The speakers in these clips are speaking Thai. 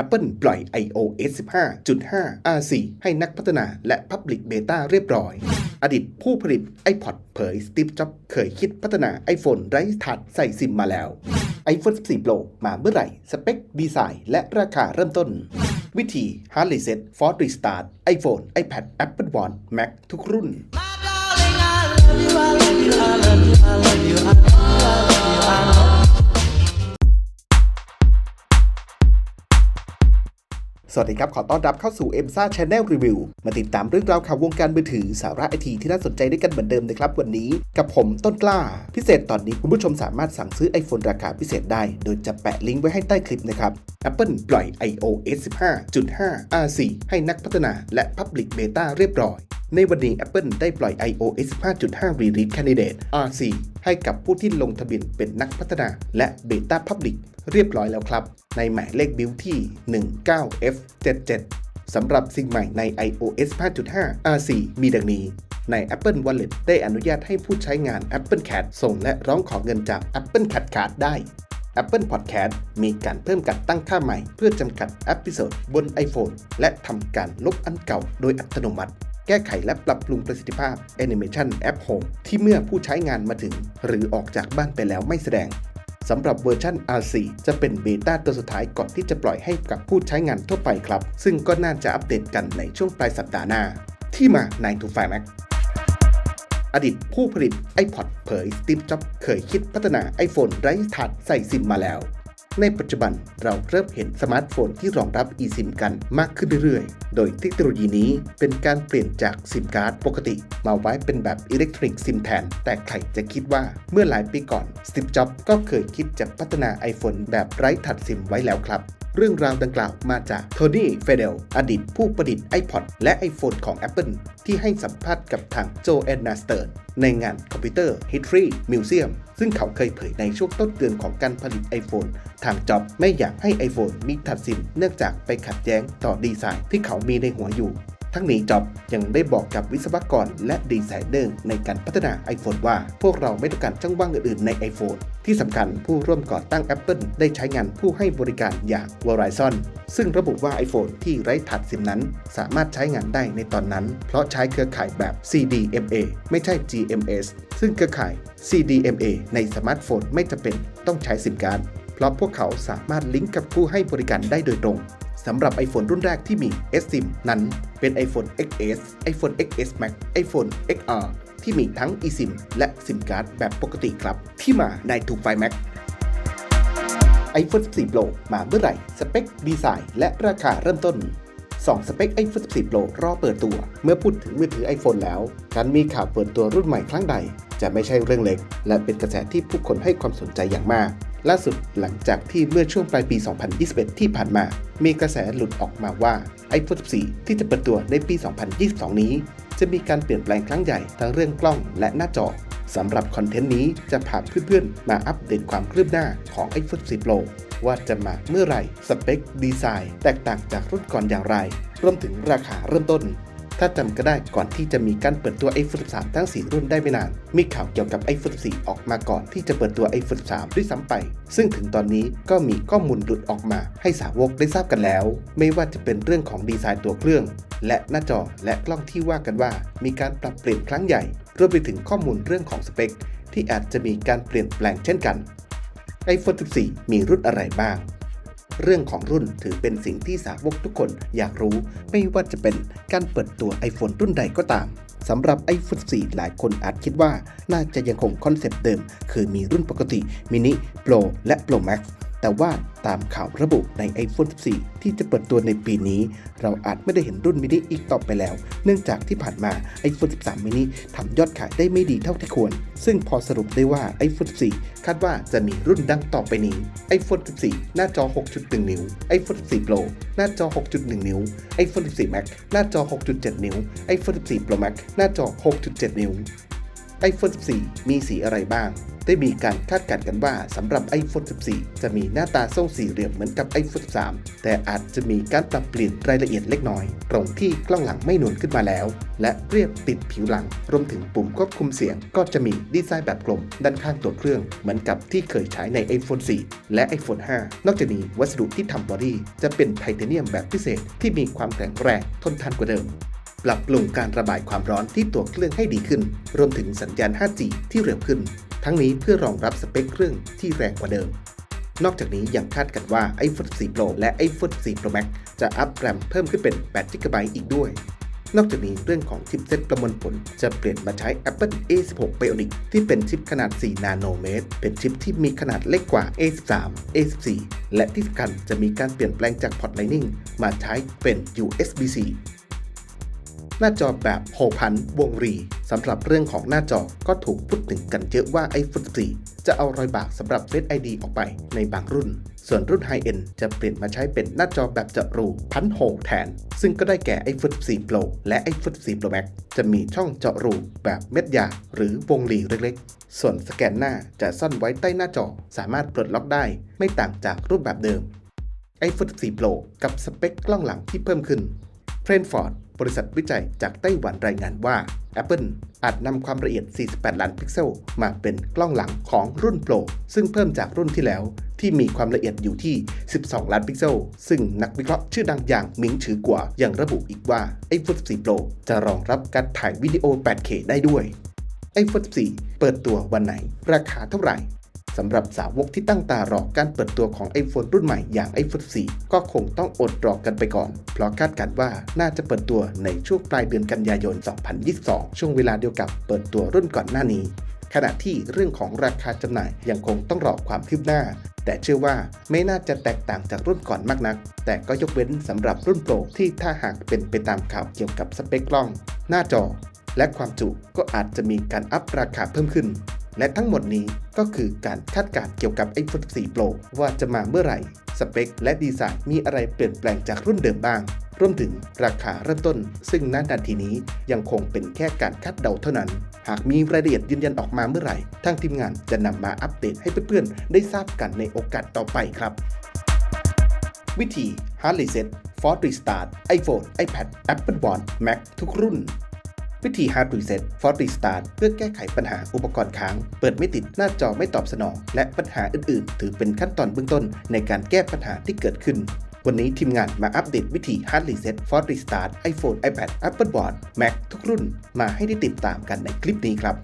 Apple ปล่อย iOS 15.5 R4 ให้นักพัฒนาและ Public Beta เรียบร้อย อดีตผู้ผลิต iPod เผย Steve Jobs เคยคิดพัฒนา iPhone ไร้ถาดใส่ซิมมาแล้ว iPhone 14 Pro มาเมื่อไหร่ สเปค ดีไซน์ และราคาเริ่มต้น วิธี Hard Reset Force Restart iPhone iPad Apple Watch Mac ทุกรุ่น สวัสดีครับ ขอต้อนรับเข้าสู่ e m s a Channel Review มาติดตามเรื่องราวข่าววงการมือถือสาระไอทีที่น่าสนใจด้วยกันเหมือนเดิมนะครับ วันนี้กับผมต้นกล้า พิเศษตอนนี้คุณผู้ชมสามารถสั่งซื้อ iPhone ราคาพิเศษได้ โดยจะแปะลิงก์ไว้ให้ใต้คลิปนะครับ Apple ปล่อย iOS 15.5 R4 ให้นักพัฒนาและ Public Beta เรียบร้อย ในวันนี้ Apple ได้ปล่อย iOS 15.5 Release Candidate R4 ให้กับผู้ที่ลงทะเบียนเป็นนักพัฒนาและ Beta Public เรียบร้อยแล้วครับ ในหมายเลขบิลที่ 19F77 สำหรับสิ่งใหม่ใน iOS 5.5 R4 มีดังนี้ ใน Apple Wallet ได้อนุญาตให้ผู้ใช้งาน Apple Card ส่งและร้องขอเงินจาก Apple Card Card ได้ Apple Podcast มีการเพิ่มการตั้งค่าใหม่ เพื่อจำกัดเอพิโซดบน iPhone และทำการลบอันเก่าโดยอัตโนมัติ แก้ไขและปรับปรุงประสิทธิภาพ Animation App Home ที่เมื่อผู้ใช้งานมาถึง หรือออกจากบ้านไปแล้วไม่แสดง สำหรับเวอร์ชัน R4 จะเป็นเบต้าตัวสุดท้ายก่อนที่จะปล่อยให้กับผู้ใช้งานทั่วไปครับ ซึ่งก็น่าจะอัปเดตกันในช่วงปลายสัปดาห์หน้า ที่มา9 to 5 Mac อดีตผู้ผลิต iPod เผย Steve Jobs เคยคิดพัฒนา iPhone ไร้ถาดใส่ซิมมาแล้ว ในปัจจุบันเราเริ่มเห็นสมาร์ทโฟนที่รองรับ eSIM กันมากขึ้นเรื่อยๆ โดยเทคโนโลยีนี้เป็นการเปลี่ยนจากซิมการ์ดปกติ มาไว้เป็นแบบอิเล็กทรอนิกส์ซิมแทน แต่ใครจะคิดว่าเมื่อหลายปีก่อนสติปจ็อบก็เคยคิดจะพัฒนา iPhone แบบไร้ถัดซิมไว้แล้วครับ เรื่องราวดังกล่าวมาจากโทนี่เฟเดลอดีตผู้ประดิษฐ์ iPod และ iPhone ของ Apple ที่ให้สัมภาษณ์กับทางโจแอนนาสเตอร์ในงานคอมพิวเตอร์ History Museum ซึ่งเขาเคยเผยในช่วงต้นเดือนของการผลิต iPhone ทางจ็อบไม่อยากให้ iPhone มีทัดสินเนื่องจากไปขัดแย้งต่อดีไซน์ที่เขามีในหัวอยู่ ทั้งนี้จ็อบยังได้บอกกับวิศวกรและดีไซเนอร์ในการพัฒนา iPhone ว่า พวกเราไม่ต้องการช่องว่างอื่นๆใน iPhone ที่สำคัญผู้ร่วมก่อตั้ง Apple ได้ใช้งานผู้ให้บริการอย่าง Verizon ซึ่งระบุว่า iPhone ที่ไร้ถัดซิมนั้น สามารถใช้งานได้ในตอนนั้น เพราะใช้เครือข่ายแบบ CDMA ไม่ใช่ GMS ซึ่งเครือข่าย CDMA ในสมาร์ทโฟนไม่จำเป็นต้องใช้ซิมการ์ดเพราะพวกเขาสามารถลิงก์กับผู้ให้บริการได้โดยตรง สำหรับ iPhone รุ่นแรกที่มี SIM นั้นเป็น iPhone XS iPhone XS Max iPhone XR ที่มีทั้ง eSIM และ SIM card แบบปกติครับ ที่มาในถูกไฟ Mac iPhone 14 Pro มาเมื่อไหร่ สเปค ดีไซน์ และราคาเริ่มต้น 2 สเปค iPhone 14 Pro รอเปิดตัว เมื่อพูดถึงมือถือ iPhone แล้ว การมีข่าวเปิดตัวรุ่นใหม่ครั้งใด จะไม่ใช่เรื่องเล็ก และเป็นกระแสที่ผู้คนให้ความสนใจอย่างมาก ล่าสุดหลังจากที่เมื่อช่วงปลายปี 2021 ที่ผ่านมา มีกระแสหลุดออกมาว่า iPhone 14 ที่จะเปิดตัวในปี 2022 นี้ จะมีการเปลี่ยนแปลงครั้งใหญ่ทั้งเรื่องกล้องและหน้าจอสำหรับคอนเทนต์นี้จะพาเพื่อนๆ มาอัปเดตความคืบหน้าของ iPhone 14 Pro ว่าจะมาเมื่อไหร่ สเปค ดีไซน์ แตกต่างจากรุ่นก่อนอย่างไร รวมถึงราคาเริ่มต้น ถ้าจำก็ได้ก่อนที่จะมีการเปิดตัว iPhone 13 ทั้ง 4 รุ่นได้ไม่นาน มีข่าวเกี่ยวกับ iPhone 14 ออกมาก่อนที่จะเปิดตัว iPhone 13 ด้วยซ้ำไป ซึ่งถึงตอนนี้ก็มีข้อมูลหลุดออกมา ให้สาวกได้ทราบกันแล้ว ไม่ว่าจะเป็นเรื่องของดีไซน์ตัวเครื่อง และหน้าจอและกล้องที่ว่ากันว่า มีการปรับเปลี่ยนครั้งใหญ่รวมไปถึงข้อมูลเรื่องของสเปคที่อาจจะมีการเปลี่ยนแปลงเช่นกัน iPhone 14 มีรุ่นอะไรบ้าง เรื่องของรุ่นถือเป็นสิ่งที่สาวกทุกคนอยากรู้ไม่ว่าจะเป็นการเปิดตัว iPhone รุ่นใดก็ตามสำหรับ iPhone 4 หลายคนอาจคิดว่า น่าจะยังคงคอนเซปต์เดิม คือมีรุ่นปกติ Mini Pro และ Pro Max แต่ว่าตามข่าวระบุใน iPhone 14 ที่จะเปิดตัวในปีนี้ เราอาจไม่ได้เห็นรุ่นมินิอีกต่อไปแล้ว เนื่องจากที่ผ่านมา iPhone 13 mini ทำยอดขายได้ไม่ดีเท่าที่ควร ซึ่งพอสรุปได้ว่า iPhone 14 คาดว่าจะมีรุ่นดังต่อไปนี้ iPhone 14 หน้าจอ 6.1 นิ้ว iPhone 14 Pro หน้าจอ 6.1 นิ้ว iPhone 14 Max หน้าจอ 6.7 นิ้ว iPhone 14 Pro Max หน้าจอ 6.7 นิ้ว iPhone 14 มีสีอะไรบ้าง ได้มีการคาดการณ์กันว่าสำหรับ iPhone 14 จะมีหน้าตาทรงสี่เหลี่ยมเหมือนกับ iPhone 13 แต่อาจจะมีการปรับเปลี่ยนรายละเอียดเล็กน้อย ตรงที่กล้องหลังไม่นูนขึ้นมาแล้ว และเรียบติดผิวหลัง รวมถึงปุ่มควบคุมเสียง ก็จะมีดีไซน์แบบกลม ด้านข้างตัวเครื่อง เหมือนกับที่เคยใช้ใน iPhone 4 และ iPhone 5 นอกจากนี้วัสดุที่ทำบอดี้จะเป็นไทเทเนียมแบบพิเศษที่มีความแข็งแรงทนทานกว่าเดิม ปรับปรุงการระบายความร้อนที่ตัวเครื่องให้ดีขึ้น รวมถึงสัญญาณ 5G ที่เร็วขึ้น ทั้งนี้เพื่อรองรับสเปคเครื่องที่แรงกว่าเดิม นอกจากนี้ยังคาดกันว่า iPhone 14 Pro และ iPhone 14 Pro Max จะอัพแรมเพิ่มขึ้นเป็น8 GB อีกด้วย นอกจากนี้เรื่องของชิปเซ็ตประมวลผลจะเปลี่ยนมาใช้ Apple A16 Bionic ที่เป็นชิปขนาด 4 นาโนเมตร เป็นชิปที่มีขนาดเล็กกว่า A13 A14 และที่สำคัญจะมีการเปลี่ยนแปลงจากพอร์ต Lightning มาใช้เป็น USB-C น้าจอแบบโฮพันวงรีสำหรับเรื่องของหน้าจอก็ถูกพูดถึงกันเยอะว่า iPhone 14จะเอารอยบากสำหรับ Face ID ออกไปในบางรุ่น ส่วนรุ่นไฮเอ็นจะเปลี่ยนมาใช้เป็นหน้าจอแบบเจาะรูพันโฮแทน ซึ่งก็ได้แก่ iPhone 14 Pro และ iPhone 14 Pro Max จะมีช่องเจาะรูแบบเม็ดยาหรือวงรีเล็กๆ ส่วนสแกนหน้าจะซ่อนไว้ใต้หน้าจอสามารถปลดล็อกได้ ไม่ต่างจากรูปแบบเดิม iPhone 14 Pro กับสเปคกล้องหลังที่เพิ่มขึ้นเพรนฟอร์ด บริษัทวิจัยจากไต้หวันรายงานว่า Apple อาจนำความละเอียด 48 ล้านพิกเซล มาเป็นกล้องหลังของรุ่น Pro ซึ่งเพิ่มจากรุ่นที่แล้ว ที่มีความละเอียดอยู่ที่ 12 ล้านพิกเซล ซึ่งนักวิเคราะห์ชื่อดังอย่างหมิงฉือกว่ายังระบุอีกว่า iPhone 14 Pro จะรองรับการถ่ายวิดีโอ 8K ได้ด้วย iPhone 14 เปิดตัววันไหน ราคาเท่าไหร่ สำหรับสาวกที่ตั้งตารอการเปิดตัวของ iPhone รุ่นใหม่อย่าง iPhone 4 ก็คงต้องอดรอกันไปก่อน เพราะคาดการณ์ว่าน่าจะเปิดตัวในช่วงปลายเดือนกันยายน 2022 ช่วงเวลาเดียวกับเปิดตัวรุ่นก่อนหน้านี้ ขณะที่เรื่องของราคาจำหน่ายยังคงต้องรอความคืบหน้า แต่เชื่อว่าไม่น่าจะแตกต่างจากรุ่นก่อนมากนัก แต่ก็ยกเว้นสำหรับรุ่นโปรที่ถ้าหากเป็นไปตามข่าวเกี่ยวกับสเปคกล้อง หน้าจอ และความจุก็อาจจะมีการอัพราคาเพิ่มขึ้น และทั้งหมดนี้ก็คือการคาดการณ์เกี่ยวกับ iPhone 14 Pro ว่าจะมาเมื่อไหร่ สเปค และดีไซน์มีอะไรเปลี่ยนแปลงจากรุ่นเดิมบ้าง รวมถึงราคาเริ่มต้น ซึ่งณนาทีนี้ยังคงเป็นแค่การคาดเดาเท่านั้น หากมีรายละเอียดยืนยันออกมาเมื่อไหร่ ทางทีมงานจะนำมาอัปเดตให้เพื่อนๆ ได้ทราบกันในโอกาสต่อไปครับ วิธี Hard Reset Force Restart iPhone iPad Apple Watch Mac ทุกรุ่น วิธี Hard Reset Force Restart เพื่อแก้ไขปัญหาอุปกรณ์ค้าง เปิดไม่ติดหน้าจอไม่ตอบสนอง และปัญหาอื่น ๆ ถือเป็นขั้นตอนเบื้องต้นในการแก้ปัญหาที่เกิดขึ้นวันนี้ทีมงานมาอัปเดตวิธี Hard Reset Force Restart iPhone iPad Apple Watch Mac ทุกรุ่น มาให้ได้ติดตามกันในคลิปนี้ครับ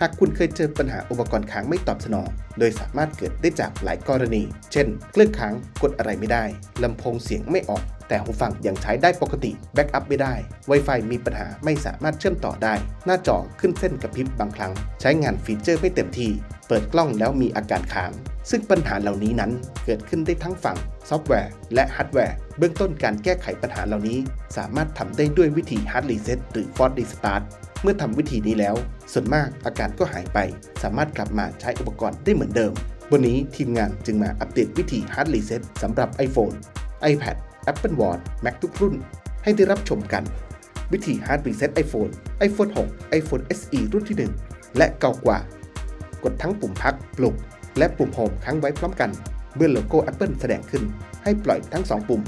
หากคุณเคยเจอปัญหาอุปกรณ์ค้างไม่ตอบสนอง โดยสามารถเกิดได้จากหลายกรณี เช่น เครื่องค้างกดอะไรไม่ได้ ลำโพงเสียงไม่ออก แต่หูฟังยังใช้ได้ปกติแบ็กอัพไม่ได้ Wi-Fi มีปัญหาไม่สามารถเชื่อมต่อได้ หน้าจอขึ้นเส้นกระพริบบางครั้ง ใช้งานฟีเจอร์ไม่เต็มที่เปิดกล้องแล้วมีอาการค้าง ซึ่งปัญหาเหล่านี้นั้นเกิดขึ้นได้ทั้งฝั่งซอฟต์แวร์และฮาร์ดแวร์ เบื้องต้นการแก้ไขปัญหาเหล่านี้ สามารถทำได้ด้วยวิธี Hard Reset หรือ Force Restart เมื่อทำวิธีนี้แล้ว ส่วนมากอาการก็หายไป สามารถกลับมาใช้อุปกรณ์ได้เหมือนเดิม วันนี้ทีมงานจึงมาอัปเดตวิธี Hard Reset สำหรับ iPhone iPad Apple Watch Mac ทุกรุ่น ให้ได้รับชมกัน วิธี Hard Reset iPhone iPhone 6 iPhone SE รุ่นที่ 1 และเก่ากว่า กดทั้งปุ่มพักปลุก และปุ่มโฮมค้างไว้พร้อมกัน เมื่อโลโก้ Apple แสดงขึ้น ให้ปล่อยทั้ง 2 ปุ่ม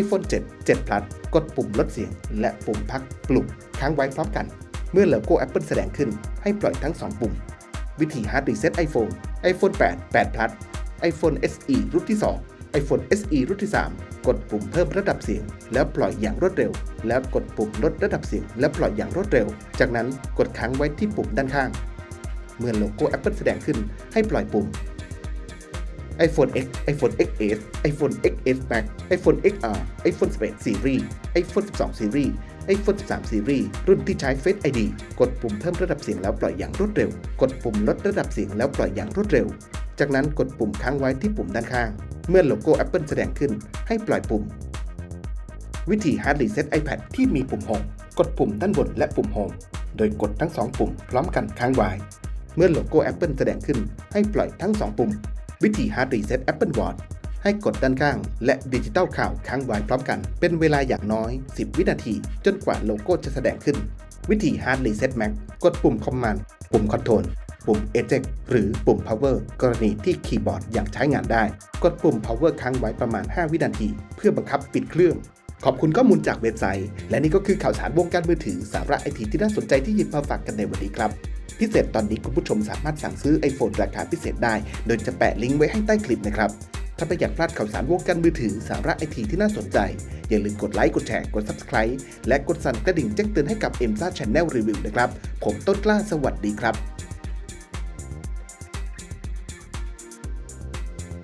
iPhone 7 7 Plus กดปุ่มลดเสียง และปุ่มพักปลุกค้างไว้พร้อมกัน เมื่อโลโก้ Apple แสดงขึ้น ให้ปล่อยทั้ง 2 ปุ่ม วิธี Hard Reset iPhone iPhone 8 8 Plus iPhone SE รุ่นที่ 2 iPhone SE รุ่นที่ 3 กดปุ่มเพิ่มระดับเสียง แล้วปล่อยอย่างรวดเร็ว แล้วกดปุ่มลดระดับเสียง แล้วปล่อยอย่างรวดเร็ว จากนั้นกดค้างไว้ที่ปุ่มด้านข้าง เมื่อโลโก้ Apple แสดงขึ้นให้ปล่อยปุ่ม iPhone X iPhone XS iPhone XS Max iPhone XR iPhone 11 Series iPhone 12 Series iPhone 13 Series รุ่นที่ใช้ Face ID กดปุ่มเพิ่มระดับเสียงแล้วปล่อยอย่างรวดเร็ว กดปุ่มลดระดับเสียงแล้วปล่อยอย่างรวดเร็ว จากนั้นกดปุ่มค้างไว้ที่ปุ่มด้านข้าง เมื่อโลโก้ Apple แสดงขึ้น ให้ปล่อยปุ่ม วิธี Hard Reset iPad ที่มีปุ่ม Home กดปุ่มด้านบนและปุ่ม Home โดยกดทั้ง 2 ปุ่มพร้อมกันค้างไว้ เมื่อโลโก้ Apple แสดงขึ้น ให้ปล่อยทั้ง 2 ปุ่ม วิธี Hard Reset Apple Watch ให้กดด้านข้าง และดิจิตอลข่าวค้างไว้พร้อมกัน เป็นเวลาอย่างน้อย 10 วินาที จนกว่าโลโก้จะแสดงขึ้น วิธี Hard Reset Mac กดปุ่ม Command ปุ่ม Control ปุ่ม Eject หรือปุ่ม Power กรณีที่คีย์บอร์ดยังใช้งานได้ กดปุ่ม Power ค้างไว้ประมาณ 5 วินาที เพื่อบังคับปิดเครื่อง ขอบคุณข้อมูลจากเว็บไซต์ และนี่ก็คือข่าวสารวงการมือถือสาระไอทีที่น่าสนใจที่หยิบมาฝากกันในวันนี้ครับพิเศษตอนนี้คุณผู้ชมสามารถสั่งซื้อ iPhone ราคาพิเศษได้ โดยจะแปะลิงก์ไว้ให้ใต้คลิปนะครับ ถ้าไม่อยากพลาดข่าวสารวงการมือถือสาระไอทีที่น่าสนใจ อย่าลืมกดไลค์ กดแชร์ กด Subscribe และกดสั่นกระดิ่งแจ้งเตือนให้กับ m อ็มซ่าช n แนลรีวิวนะครับ ผมต้นกล้าสวัสดีครับ